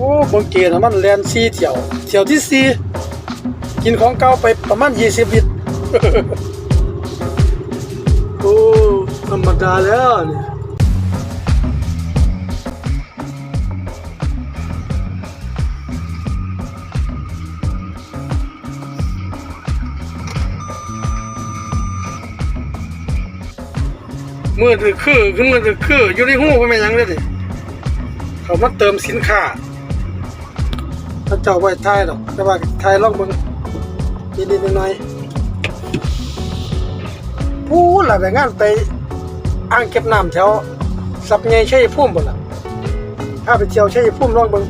โอ้ของเกณฑ์มันแลนซีเที่ยว เที่ยวที่สี่กินของเก่าไปประมาณยี่สิบลิตรโอ้ธรรมดาแล้วเนี่ยมือถือคือคือมือถือคืออยู่ในหูก็ไม่ยังเลยดิเขามาเติมสินค้า ถ้าเจ้าไว้ทายหรอกแต่ว่าทายล่องเบิ่งนิดหน่อยๆพูดหลังแต่งานไปอ่างเก็บน้ำแถวสับไงใชัยภูมิบ่ล่ะถ้าไปเที่ยวใชัยภูมิลองเบิ่ง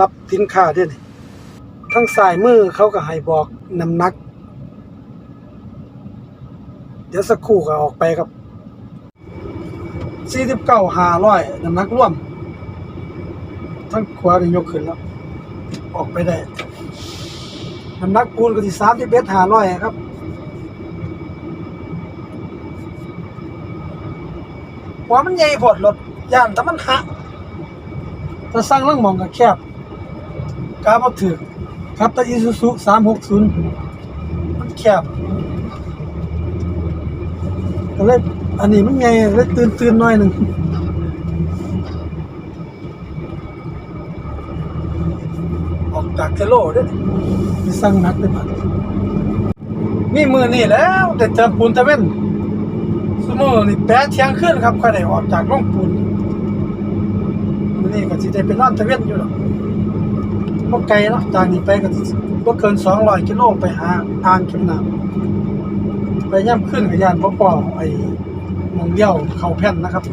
รับสินค้าเด้วยนี่ทั้งสายมือเขาก็ให้บอกน้ำหนัก เดี๋ยวสักครู่ก็ออกไปครับ สี่สิบเก้าห้าร้อยน้ำหนักร่วม ทั้งขวานี่ยกขึ้นแล้ว ออกไปได้ น้ำหนักปูนก็ที่สามสิบเอ็ดห้าร้อยครับหัวมันใหญ่พอดรถย่านแต่มันหักถ้าสร้างเรื่องมองก็แคบกาบถือครับแต่อีซูซุสามหกศูนย์มันแคบก็เลย อันนี้มันไงเลยตื่นตื่นๆหน่อยหนึ่งออกจากเทโลเด้อมีสั่งนักเลยบัดนี่มือนี่แล้วแต่เติมปูนตะเว้นสมอนี่แปะเทียงขึ้นครับใค่อยได้ออกจากร่องปูนมือนี้ก็สิได้ไปนอนตะเว้นอยู่หรอกบ่ไกลเนาะจากนี้ไปก็บ่เกิน200กิโลไปหาอ่างเก็บน้ำไปย่ำขึ้นกับยานบ่พอไอ้ มองเลี้ยวเข้าแผ่นนะครับ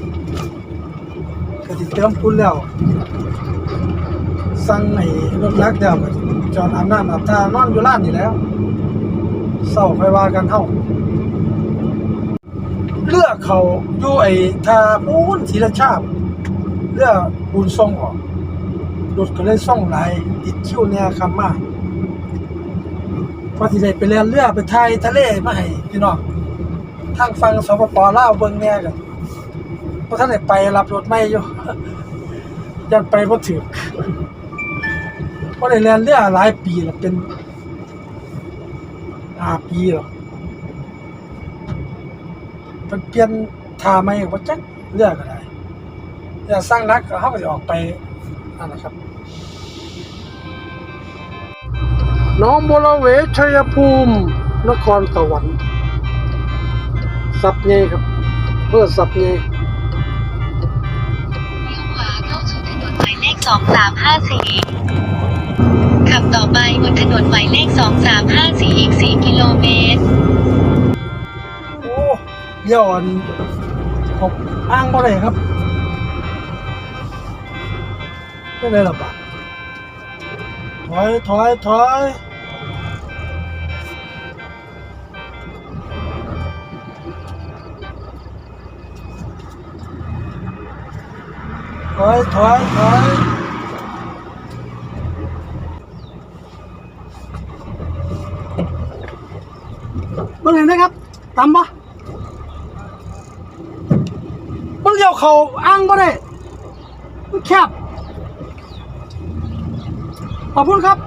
ก็สิเติมปุ้นแล้วสั่งไอ้รถลักแล้วจอดอาบน้ำอาบท่านอนอยู่ร้านนี่แล้วเศร้าค่อยว่ากันเฮาเลือกเขาอยู่ไอ้ทาปูนศรีราชาเลือกปูนทรงออกรถก็เลยส่องหลติดคิ้วเนี่ยคำมากพอที่ได้ไปเรียนเรือไปไทยทะเลมาให้พี่น้อง ทางฟังสปปลาวเบิ่งแน่กันเพราะท่านได้ไปรับรถไม่อยู่ยันไปบ่ถึกเพราะได้เรียนเรือหลายปีแล้วเป็นห้าปีแล้วเป็นเปลี่ยนท่าใหม่บ่จักเรือก็ได้อย่าสร้างนักเฮาก็สิออกไปนั่นแหละครับน้องบัวรเวชัยภูมิ นครสวรรค์ สับเงครับเพื่อสับเงเลี้ยวขวาเข้าสู่ถนนหมายเลข2354ขับต่อไปบนถนนหมายเลข2354อีก4กิโลเมตร โอ้เดี๋ยวอันผมอ้างบ่ได้ครับไม่ได้หรอกปะถอยถอยถอย ถอยถอยถอยเบิ่งเห็นไหมครับตำปะมันเลี้ยวเขาอ้างบ่ได้มันแคบขอบคุณครับ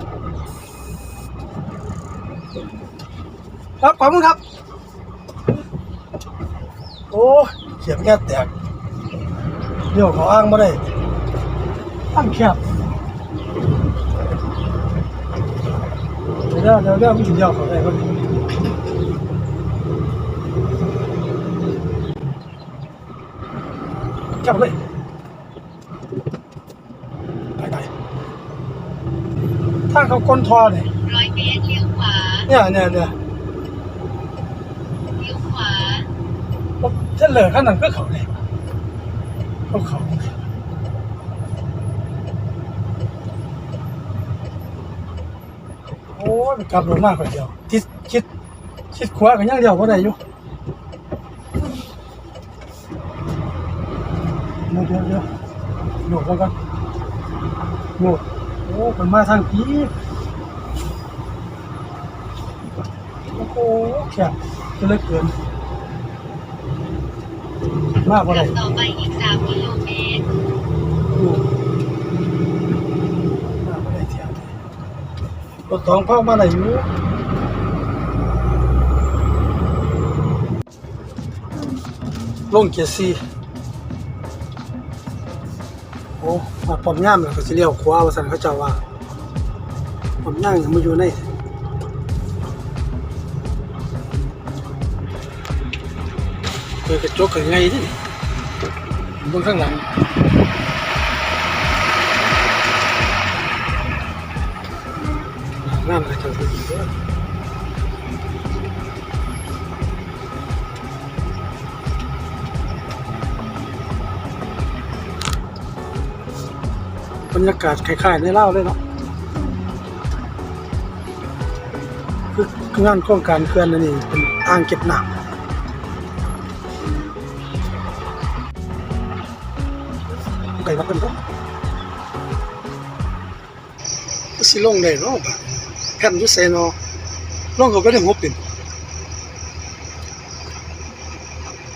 ครับ ขอบคุณครับ โอ้ยเสียบแค่แตก เดี๋ยวเขาอ้างมาได้อ้างแคบเดี๋ยวเดี๋ยวเดี๋ยวมันถึงเดียวเขาได้ก็จับเลยไปไปถ้าเขาก้นทอเนี่ย100เมตรเลี้ยวขวาเนี่ยเนี่ยเนี่ยเลี้ยวขวาเส้นเหลือข้างนั้นก็เขาเลย เขาเขาโอ้ยกลับรถมากกว่าเดียวคิดคิดคิดขวากันยังเดียวก็ได้อยู่เดี๋ยวเดี๋ยวเดี๋ยวโยกแล้วกันโยกโอ้มันมาทางผีโอ้โหแคบจะเล็กเกิน มากกว่าไหนต่อไปอีก3กิโลเมตรมากกว่าไหนเที่ยวรถสองเข้ามาไหนอยู่ลงเกียร์ซีโอ้มาปอมย่ามแล้วก็สิเลี้ยวขวาว่าซั่นเขาจ้าว่าปอมย่างยังไมาอยู่ใน เปิดกระจกก็ไงนี่เบิ่งข้างหลังน้ำกระจกดีเด้อรรยากาศคล้ายๆในเล่าเลยเนาะคืองานโครงการเขื่อนนั่นนี่เป็นอ่างเก็บน้ำ ไก่มาเป็นก็สิลงได้เนาะบาดแผ่นอยุเซเนาะลงเขาก็ได้งบเป็น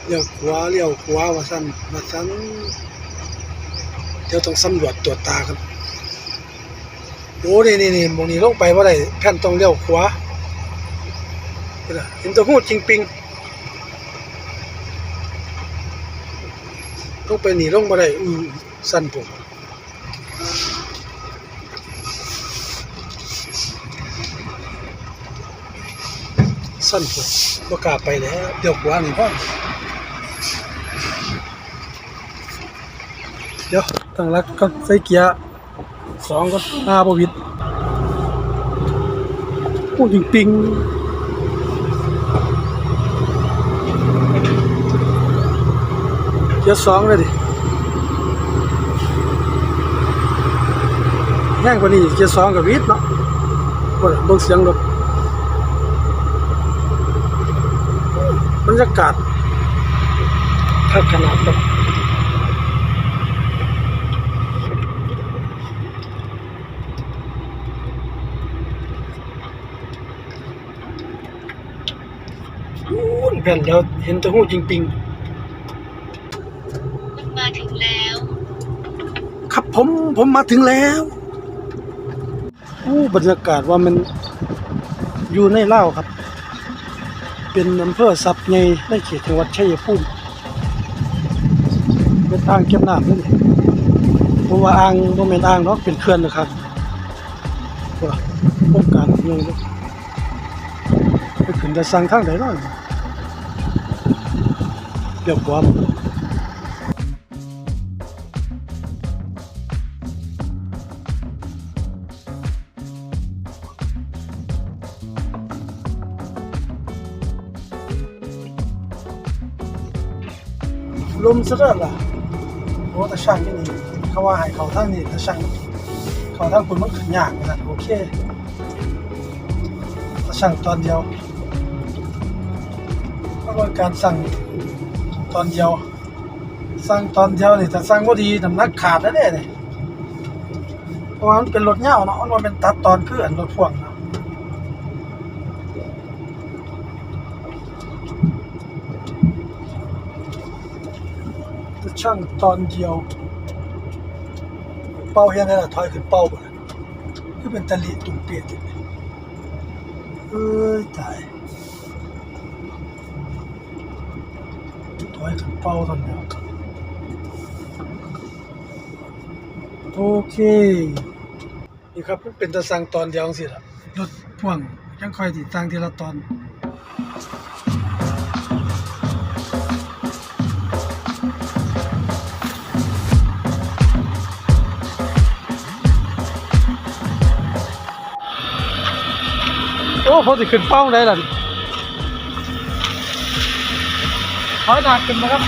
เลี้ยวขวาเลี้ยวขวาว่าซั่นว่าซั่นเดี๋ยวต้องสำรวจตรวจตากันโอ้นี่นี่นี่มองนี้ลงไปว่าได้แผ่นต้องเลี้ยวขวาเห็นตัวหูจริงปิงลงไปนี่ลงบ่ได้อือ สั่นผมสั่นผมบ่กล้าไปแล้ว เดี๋ยวขวานี่พ่อเดี๋ยวตั้งหลักก็ใส่เกียร์สองก็ห้าบ่วิดพูดจริงปิงเกียร์สองเลยดิ แห้งกว่านี้เกียร์สองกับวิดเนาะบ่ได้เบิ่งเสียงรถบรรยากาศถ้าขนาดแบบอู้นแผ่นเดียวเห็นแตะหูจริงปิงคุณมาถึงแล้ว ครับผมผมมาถึงแล้ว อู้บรรยากาศว่ามันอยู่ในเล่าครับ เป็นอำเภอสับใหญ่ในเขตจังหวัดชัยภูมิเป็นอ่างเก็บน้ำนี่เพราะว่าอ่างบ่แม่นอ่างเนาะเป็นเขื่อนนะครับว่าโครงการใหญ่เลยไปขึ้นแต่สั่งทางใดเนาะเรียบความ ลมซะแล้วล่ะโอ้แต่ช่างที่นี่เขาว่าให้เขาทางนี้แต่ช่างเขาทางคุณมันขึ้นยากนะโอเคแต่ช่างตอนเดียวเพราะว่าการสั่งตอนเดียว สั่งตอนเดียวนี่ถ้าสั่งบ่ดีน้ำหนักขาดแล้วเนี่เพราะว่ามันเป็นรถเหย้าเนาะมันบ่เป็นตัดตอนคืออันรถพ่วงเนาะ ช่างตอนเดียว เป้าเฮียนได้ละถอยขึ้นเป้าบ่ล่ะคือเป็นตะลิตุ่มเปียกอยู่นี่เอ้ยตายถอยขึ้นเป้าตอนเดียวโอเค นี่ครับมันเป็นตะสั่งตอนเดียวจังซี่ล่ะรถพ่วงยังค่อยติดตั้งทีละตอน โอ้พอสิขึ้นเป้าได้ล่ะถอยดากขึ้นมาครับ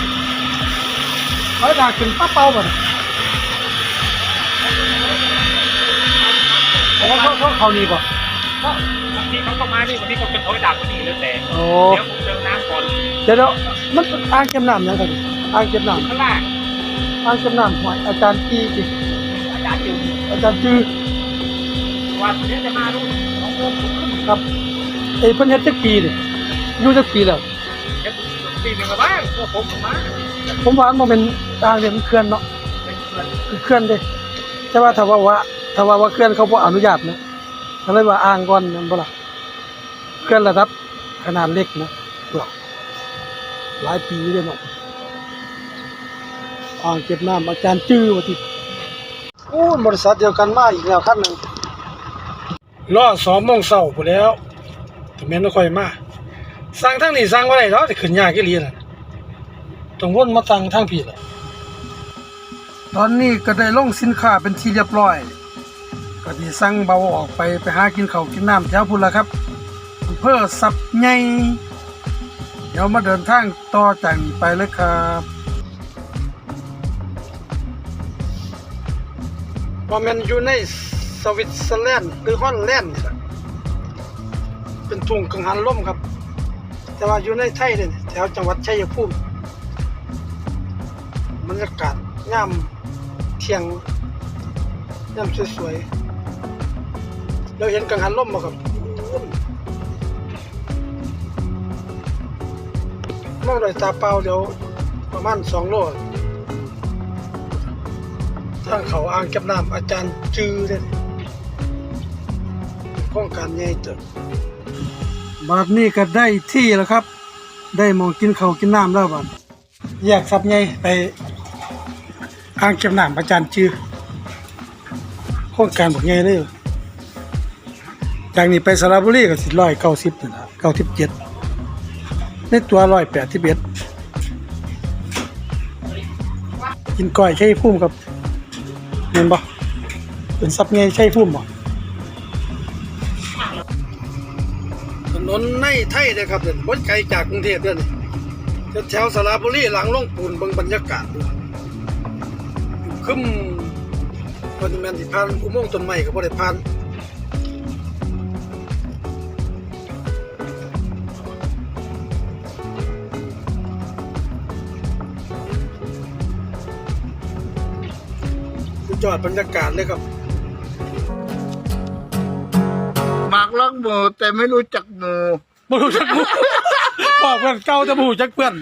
ถอยดากขึ้นป้าเป้าบ่น่ะโอ้เขาเขาเขานี่บ่บางทีเขาก็มานี่บางทีเขาเป็นโอยดักก็นี่แล้วแต่โอ้เดี๋ยวผมเจอน้ำก่อนเดี๋ยวเดี๋ยวมันเป็นอ่างเก็บน้ำยังไงอ่างเก็บน้ข้างล่างำอ่างเก็บน้ำหอยอาจารย์ปีจิอาจารย์อยู่อาจารย์จือวันนี้จะมาดูน้องโมผมขึ้น ครับไอ้เพิ่นเฮ็ดจักปีนี่อยู่จักปีแล้วเดี๋ยวปีหนึ่งกับบ้างพวกผมมาผมว่ามันเป็นอ่างเนี่ยมันเขื่อนเนาะเป็นเพื่อนคือเขื่อนเด้แต่ว่าถ้าว่าว่าถ้าว่าว่าเขื่อนเขาบ่อนุญาตนะก็เลยว่าอ่างก่อนนั่นบ่ล่ะเขื่อนระดับขนาดเล็กนะเปล่าหลายปีเลยเนาะอ่างเก็บน้ำอาจารย์จื้อว่าติโอ้ยบริษัทเดียวกันมาอีกแล้วคันหนึง รอ2:00นเช้าพุ่นแล้วแต่แม่นบ่ค่อยมาสั่งทางนี้สั่งบ่ได้ดอกสิขึ้นยากอีหลีน่ะต้องวนมาสั่งทางพี่ล่ะตอนนี้ก็ได้ลงสินค้าเป็นที่เรียบร้อย ก็ดีสั่งเบาออกไปไปหากินข้าวกินน้ำแถวพุ่นละครับอำเภอสับใหญ่เดี๋ยวมาเดินทางต่อจากนี้ไปเลยครับว่ามันอยู่ใน สวิตเซอร์แลนด์หรือฮอลแลนด์นี่แหละเป็นทุ่งกังหันลมครับ แต่ว่าอยู่ในไทยเลยแถวจังหวัดชัยภูมิบรรยากาศงามเที่ยงงามสวยๆเราเห็นกังหันลมบ่ครับมองด้วยตาเปล่าเดี๋ยวประมาณสองโลทางเขาอ่างเก็บน้ำอาจารย์จือเลย โครงการใหญ่เติบบาดนี้ก็ได้ที่แล้วครับ ได้มองกินเขาวกินน้ำแล้วบาดแยกสับใหญ่ไปอ่างเก็บน้ำอาจารย์จือโครงการบอกไงเลยจากนี้ไปสระบุรีก็สิร้อยเก้าสิบนี่ละเก้าสิบเจ็ดในตัวร้อยแปดสิบเอ็ดกินก้อยใช่พุ่มกับเห็นบ่เป็นซับไงใช่พุ่มบ่ นนในไทยนะครับเด่นบนไกลจากกรุงเทพเด่นแถวสระบุรีหลังล่องปูนบิ่งบรรยากาศดูคึมคนแมนสิผ่านอุโมงค์ต้นไม้ก็บ่ได้ผ่านสุดยอดบรรยากาศเลยครับ รักหมูแต่ไม่รู้จักหมู บ่รู้จักหมู่ บอกเพื่อนเก่าแต่บ่รู้จักเพื่อน